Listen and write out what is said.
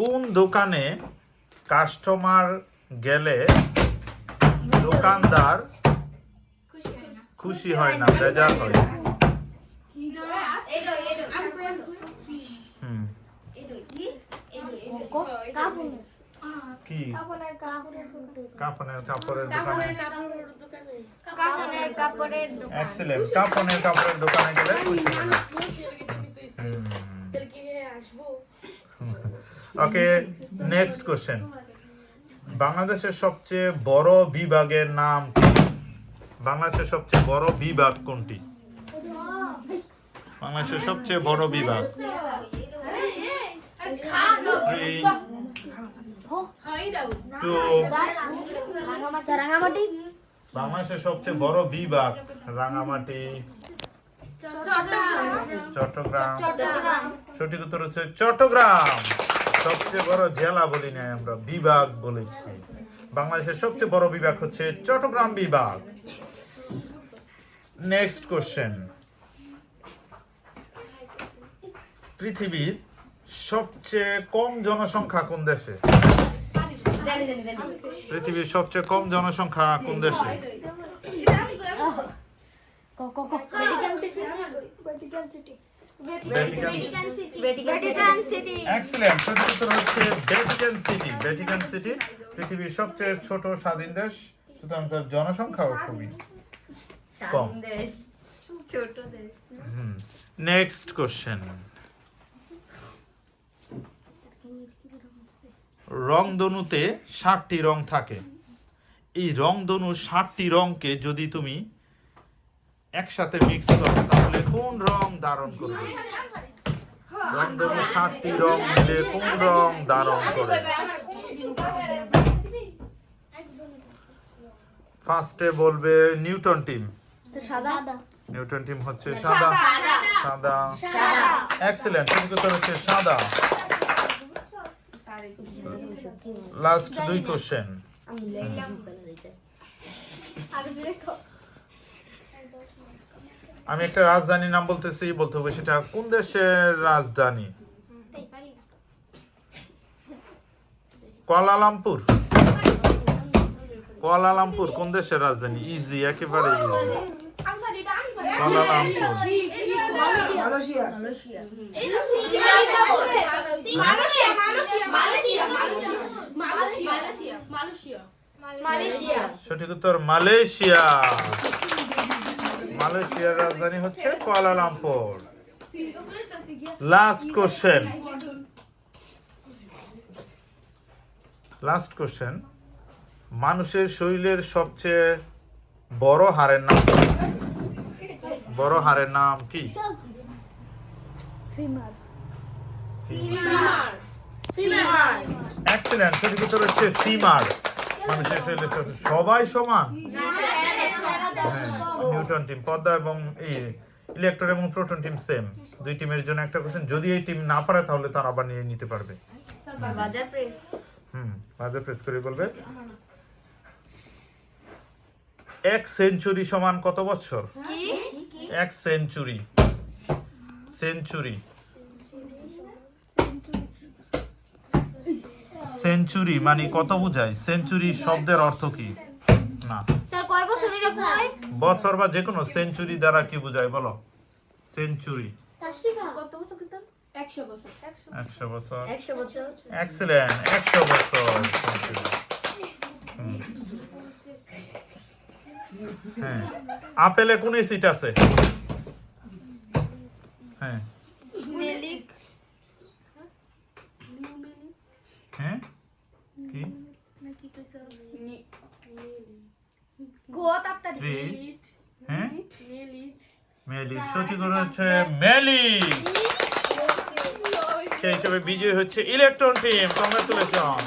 কোন দোকানে কাস্টমার গেলে দোকানদার খুশি হয় না বেজার হয়। হুম। কি? কাপড়ের কাপড়ের দোকানে। কাপড়ের কাপড়ের দোকান। কাপড়ের কাপড়ের দোকানে গেলে ওকে নেক্সট কোশ্চেন বাংলাদেশের সবচেয়ে বড় বিভাগের নাম কি? বাংলাদেশের সবচেয়ে বড় বিভাগ কোনটি? বাংলাদেশের সবচেয়ে বড় বিভাগ। বাংলাদেশের সবচেয়ে বড় বিভাগ রাঙামাটি চট্টগ্রাম। চট্টগ্রাম। সঠিক উত্তর হচ্ছে চট্টগ্রাম। সবচেয়ে বড় জেলা বলি নাই আমরা, বিভাগ বলেছি। বাংলাদেশের সবচেয়ে বড় বিভাগ হচ্ছে চট্টগ্রাম বিভাগ। নেক্সট কোশ্চেন পৃথিবীর সবচেয়ে কম জনসংখ্যা কোন দেশে? পৃথিবীর সবচেয়ে কম জনসংখ্যা কোন দেশে? ভ্যাটিকান সিটি এক্সেলেন্ট সঠিক উত্তর হচ্ছে ভ্যাটিকান সিটি ভ্যাটিকান সিটি পৃথিবীর সবচেয়ে ছোট স্বাধীন দেশ। সুতরাং তার জনসংখ্যাও খুবই কম। দেশ ছোট দেশ। নেক্সট কোশ্চেন রংধনুতে ষাটটি রং থাকে। এই রংধনু ষাটটি রংকে যদি তুমি একসাথে মিক্স করো তাহলে কোন রং ধারণ করবে? রংধনু ষাটটি রং মিলে কোন রং ধারণ করে ফার্স্টে বলবে নিউটন টিম। সাদা? নিউটন টিম হচ্ছে সাদা। সাদা। এক্সেলেন্ট সঠিক উত্তর হচ্ছে সাদা। লাস্ট দুই কোশ্চেন আমি একটা রাজধানীর নাম বলতেছি বলতে হবে সেটা কোন দেশের রাজধানী? কুয়ালালামপুর। কুয়ালালামপুর কোন দেশের রাজধানী? ইজি একেবারে ইজি কুয়ালালামপুর। মালয়েশিয়া। সঠিক উত্তর মালয়েশিয়া। মালয়েশিয়ার রাজধানী হচ্ছে Kuala Lumpur last question last question মানুষের শরীরের সবচেয়ে বড় হাড়ের নাম বড় হাড়ের নাম কি? এক্সেলেন্ট সঠিক উত্তর হচ্ছে ফিমার। মানুষের শরীরের সবাই সমান? হ্যাঁ, নিউটন টিম পদ্মা এবং এই ইলেকট্রন এবং প্রোটন টিম সেম দুই টিমের জন্য একটা কোশ্চেন যদি এই টিম না পারে তাহলে তারা আবার নিয়ে নিতে পারবে। বাজার প্রেস হুম বাজার প্রেস করে বলবে। এক সেঞ্চুরি সমান কত বছর? কি? এক সেঞ্চুরি সেঞ্চুরি সেঞ্চুরি মানে কত বোঝায়? সেঞ্চুরি শব্দের অর্থ কি? না। বছর বা যে কোনো সেঞ্চুরি দ্বারা কি বোঝায় বলো। সেঞ্চুরি কত বছর। কিন্তু 100 বছর। একশো বছর। এক্সেলেন্ট একশো বছর হ্যাঁ। আপেলে কোন সিট আছে? হ্যাঁ। হ্যাঁ? কি? আপনার হ্যাঁ? সঠিক করে হচ্ছে সেই হিসেবে বিজয় হচ্ছে ইলেকট্রন টিম কংগ্রেচুলেশন